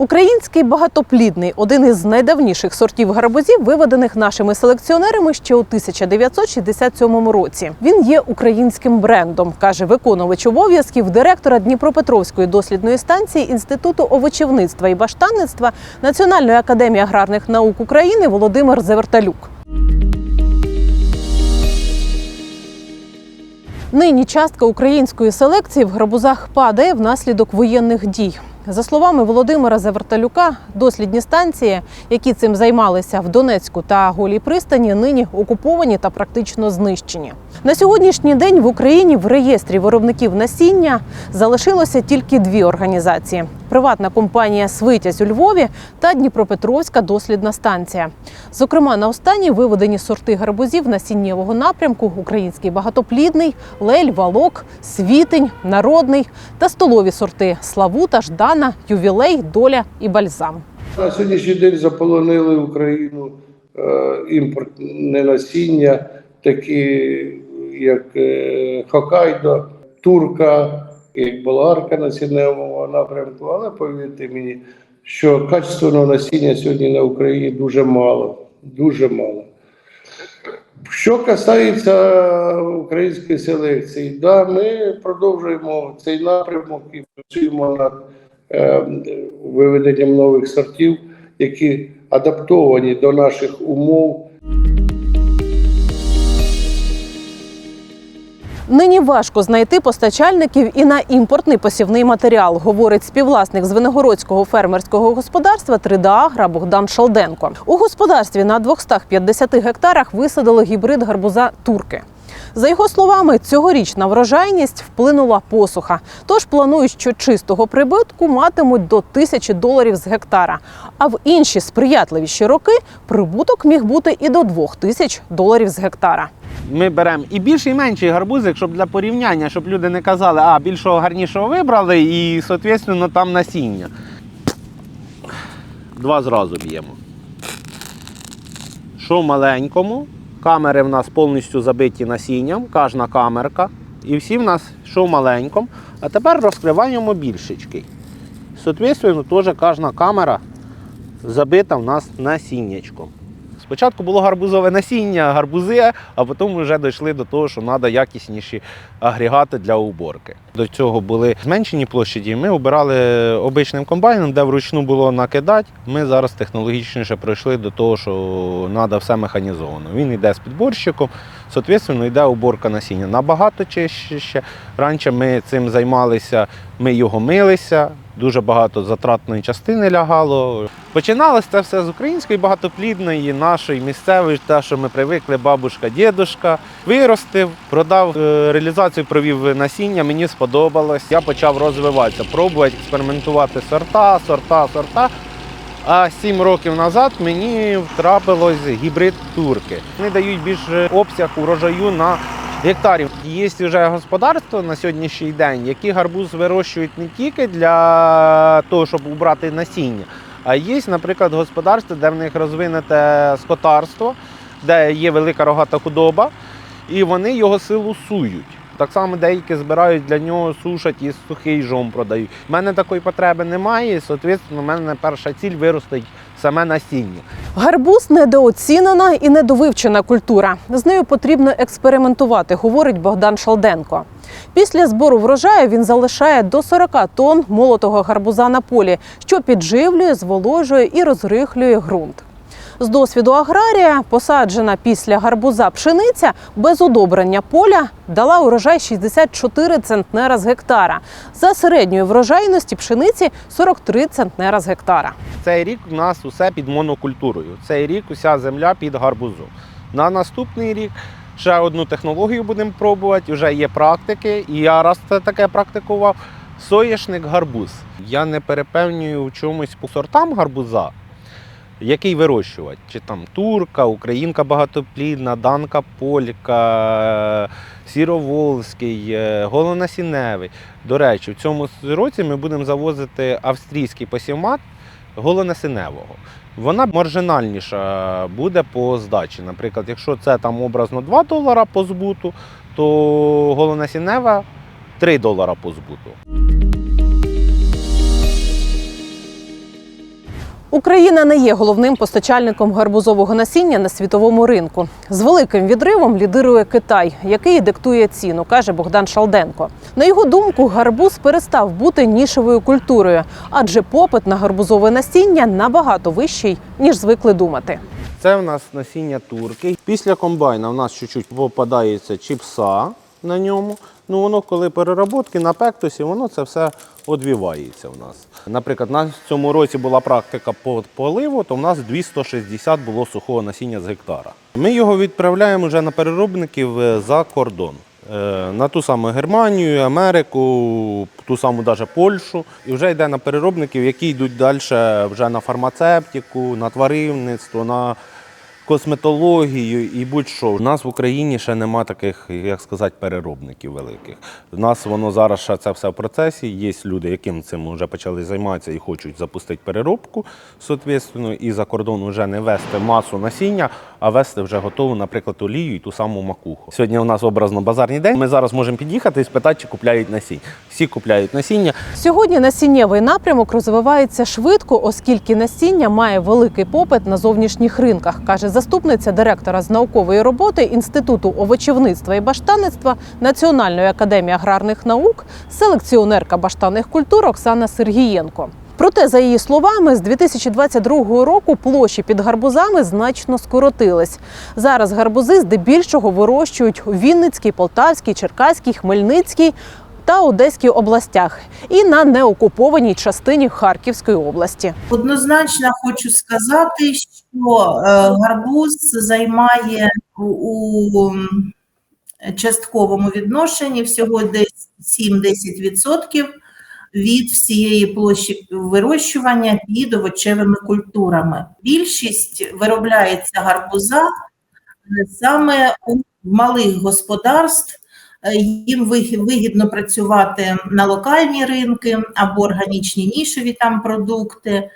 Український багатоплідний один із найдавніших сортів гарбузів, виведених нашими селекціонерами ще у 1967 році. Він є українським брендом, каже виконувач обов'язків директора Дніпропетровської дослідної станції Інституту овочівництва і баштанництва Національної академії аграрних наук України Володимир Зеверталюк. Нині частка української селекції в гарбузах падає внаслідок воєнних дій. За словами Володимира Заверталюка, дослідні станції, які цим займалися в Донецьку та Голій пристані, нині окуповані та практично знищені. На сьогоднішній день в Україні в реєстрі виробників насіння залишилося тільки дві організації: приватна компанія Свитязь у Львові та Дніпропетровська дослідна станція. Зокрема, на останній виведені сорти гарбузів насіннєвого напрямку: український багатоплідний, лель, валок, світень, народний та столові сорти Славута, Ждана, Ювілей, Доля і Бальзам. На сьогоднішній день заполонили Україну е, імпортне насіння, такі як е, Хокайдо, Турка, як болгарка насінневого напрямку. Але повірте мені, що качественного насіння сьогодні на Україні дуже мало. Дуже мало. Що касається української селекції, да, ми продовжуємо цей напрямок і працюємо над е, виведенням нових сортів, які адаптовані до наших умов. Нині важко знайти постачальників і на імпортний посівний матеріал, говорить співвласник Звенигородського фермерського господарства 3D Агра Богдан Шалденко. У господарстві на 250 гектарах висадили гібрид гарбуза турки. За його словами, цьогоріч на врожайність вплинула посуха. Тож планують, що чистого прибутку матимуть до тисячі доларів з гектара. А в інші сприятливіші роки прибуток міг бути і до двох тисяч доларів з гектара. Ми беремо і більший, і менший гарбузик, щоб для порівняння, щоб люди не казали, а більшого гарнішого вибрали і, соответственно, там насіння. Два зразу б'ємо. Що маленькому? Камери в нас повністю забиті насінням, кожна камерка. І всі в нас що маленькому. А тепер розкриваємо більшечки. Соответственно, теж кожна камера забита в нас насіннячком. Спочатку було гарбузове насіння, гарбузи, а потім вже дійшли до того, що треба якісніші агрегати для уборки. До цього були зменшені площаді. Ми обирали обичним комбайном, де вручну було накидати. Ми зараз технологічніше прийшли до того, що треба все механізовано. Він йде з підборщиком, соответственно, йде уборка насіння. Набагато чище. Раніше ми цим займалися, ми його милися. Дуже багато затратної частини лягало. Починалося це все з української багатоплідної, нашої місцевої, те, що ми привикли, бабушка, дідушка. Виростив, продав е, реалізацію, провів насіння, мені сподобалось. Я почав розвиватися, пробувати експериментувати сорта, сорта, сорта. А сім років назад мені втрапилось гібрид турки. Вони дають більше обсяг урожаю на гектарів. Є вже господарство на сьогоднішній день, які гарбуз вирощують не тільки для того, щоб убрати насіння, а є, наприклад, господарство, де в них розвинете скотарство, де є велика рогата худоба, і вони його силу сують. Так само деякі збирають для нього, сушать і сухий жом продають. У мене такої потреби немає, і, соответственно, у мене перша ціль виростить саме насіння. Гарбуз недооцінена і недовивчена культура. З нею потрібно експериментувати, говорить Богдан Шалденко. Після збору врожаю він залишає до 40 тонн молотого гарбуза на полі, що підживлює, зволожує і розрихлює ґрунт. З досвіду аграрія, посаджена після гарбуза пшениця без удобрення поля дала урожай 64 центнера з гектара. За середньої врожайності пшениці 43 центнера з гектара. Цей рік у нас усе під монокультурою. Цей рік уся земля під гарбузом. На наступний рік ще одну технологію будемо пробувати. Вже є практики, і я раз це таке практикував. Соєшник гарбуз. Я не перепевнюю в чомусь по сортам гарбуза, який вирощувати. Чи там турка, українка багатоплідна, данка полька, сіроволзький, е, голонасінневий. До речі, в цьому році ми будемо завозити австрійський посівмат голонасіневого. Вона маржинальніша буде по здачі. Наприклад, якщо це там образно 2 долара по збуту, то голонасінева 3 долара по збуту. Україна не є головним постачальником гарбузового насіння на світовому ринку. З великим відривом лідирує Китай, який диктує ціну, каже Богдан Шалденко. На його думку, гарбуз перестав бути нішевою культурою, адже попит на гарбузове насіння набагато вищий ніж звикли думати. Це в нас насіння турки. Після комбайна в нас чуть-чуть попадається чіпса на ньому. Ну воно, коли перероботки на пектусі, воно це все одвівається в нас. Наприклад, на цьому році була практика по поливу, то в нас 260 було сухого насіння з гектара. Ми його відправляємо вже на переробників е, за кордон. Е, На ту саму Германію, Америку, ту саму даже Польщу. І вже йде на переробників, які йдуть далі вже на фармацевтику, на тваринництво, на косметологію і будь-що. У нас в Україні ще нема таких, як сказати, переробників великих. У нас воно зараз ще це все в процесі. Є люди, яким цим вже почали займатися і хочуть запустити переробку, соответственно, і за кордон вже не вести масу насіння, а вести вже готову, наприклад, олію і ту саму макуху. Сьогодні у нас образно базарний день. Ми зараз можемо під'їхати і спитати, чи купляють насіння. Всі купляють насіння. Сьогодні насіннєвий напрямок розвивається швидко, оскільки насіння має великий попит на зовнішніх ринках, каже заступниця директора з наукової роботи Інституту овочівництва і баштанництва Національної академії аграрних наук, селекціонерка баштанних культур Оксана Сергієнко. Проте, за її словами, з 2022 року площі під гарбузами значно скоротились. Зараз гарбузи здебільшого вирощують у Вінницькій, Полтавській, Черкаській, Хмельницькій та Одеській областях і на неокупованій частині Харківської області. Однозначно хочу сказати, що е, гарбуз займає у, частковому відношенні всього десь 7-10% від всієї площі вирощування під овочевими культурами. Більшість виробляється гарбуза е, саме у малих господарств. Е, Їм вигідно працювати на локальні ринки або органічні нішеві там продукти.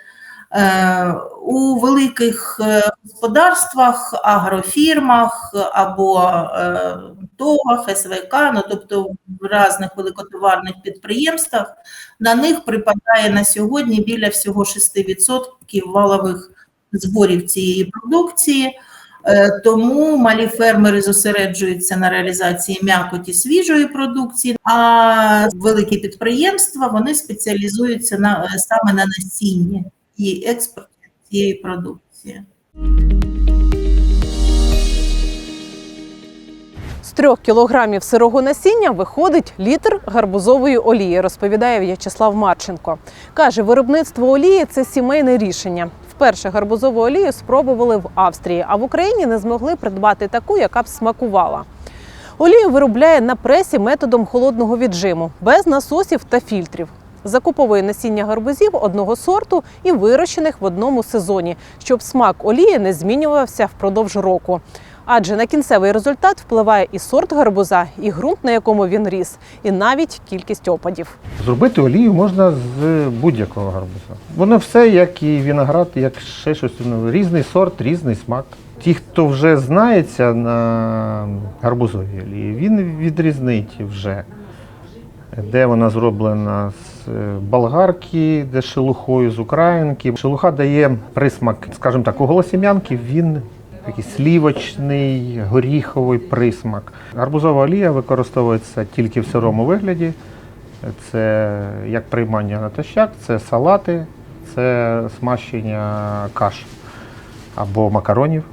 Е, У великих е, господарствах, агрофірмах або ТОВах, СВК, ну тобто в різних великотоварних підприємствах, на них припадає на сьогодні біля всього 6% валових зборів цієї продукції. Е, Тому малі фермери зосереджуються на реалізації м'якоті свіжої продукції, а великі підприємства вони спеціалізуються на е, саме на насінні і експорті цієї продукції. З трьох кілограмів сирого насіння виходить літр гарбузової олії, розповідає В'ячеслав Марченко. Каже, виробництво олії це сімейне рішення. Вперше гарбузову олію спробували в Австрії, а в Україні не змогли придбати таку, яка б смакувала. Олію виробляє на пресі методом холодного віджиму, без насосів та фільтрів. Закуповує насіння гарбузів одного сорту і вирощених в одному сезоні, щоб смак олії не змінювався впродовж року. Адже на кінцевий результат впливає і сорт гарбуза, і ґрунт, на якому він ріс, і навіть кількість опадів. Зробити олію можна з будь-якого гарбуза. Воно все, як і виноград, як ще щось. Різний сорт, різний смак. Ті, хто вже знається на гарбузовій олії, він відрізнить вже, де вона зроблена з е, болгарки, де шелухою з українки. Шелуха дає присмак, скажімо так, у голосім'янки він такий слівочний, горіховий присмак. Гарбузова олія використовується тільки в сирому вигляді. Це як приймання натощак, це салати, це смащення каш або макаронів.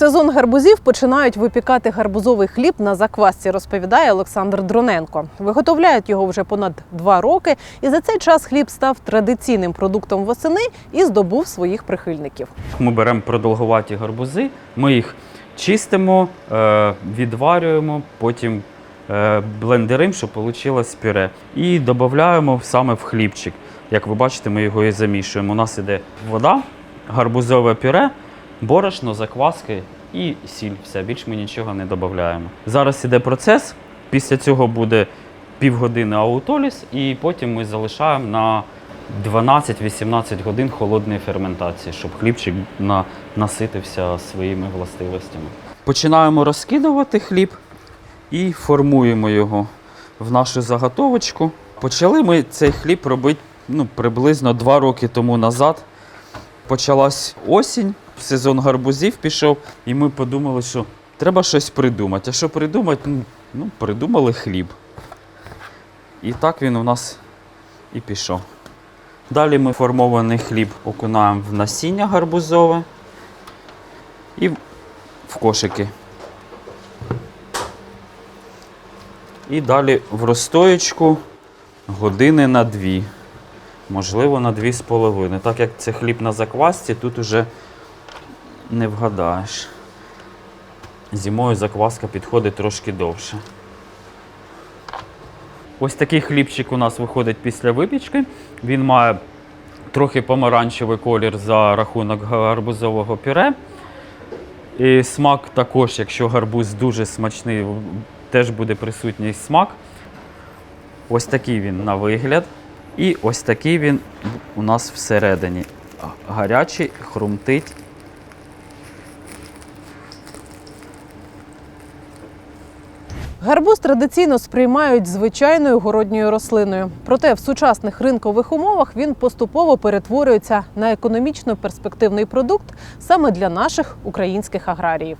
Сезон гарбузів починають випікати гарбузовий хліб на заквасці, розповідає Олександр Дроненко. Виготовляють його вже понад два роки, і за цей час хліб став традиційним продуктом восени і здобув своїх прихильників. Ми беремо продовгуваті гарбузи, ми їх чистимо, е, відварюємо, потім е, блендеримо, щоб вийшло пюре. І додаємо саме в хлібчик. Як ви бачите, ми його і замішуємо. У нас іде вода, гарбузове пюре, борошно, закваски і сіль. Все, більш ми нічого не додаємо. Зараз іде процес. Після цього буде півгодини аутоліз, і потім ми залишаємо на 12-18 годин холодної ферментації, щоб хлібчик на, наситився своїми властивостями. Починаємо розкидувати хліб і формуємо його в нашу заготовочку. Почали ми цей хліб робити ну, приблизно 2 роки тому назад. почалась осінь, сезон гарбузів пішов, і ми подумали, що треба щось придумати. А що придумати? Ну, Ну, придумали хліб. І так він у нас і пішов. Далі ми формований хліб окунаємо в насіння гарбузове і в кошики. І далі в розстоєчку години на дві. Можливо, на дві з половиною. Так як це хліб на заквасці, тут уже не вгадаєш. Зимою закваска підходить трошки довше. Ось такий хлібчик у нас виходить після випічки. Він має трохи помаранчевий колір за рахунок гарбузового пюре. І смак також, якщо гарбуз дуже смачний, теж буде присутній смак. Ось такий він на вигляд. І ось такий він у нас всередині. Гарячий, хрумтить. Гарбуз традиційно сприймають звичайною городньою рослиною. Проте в сучасних ринкових умовах він поступово перетворюється на економічно перспективний продукт саме для наших українських аграріїв.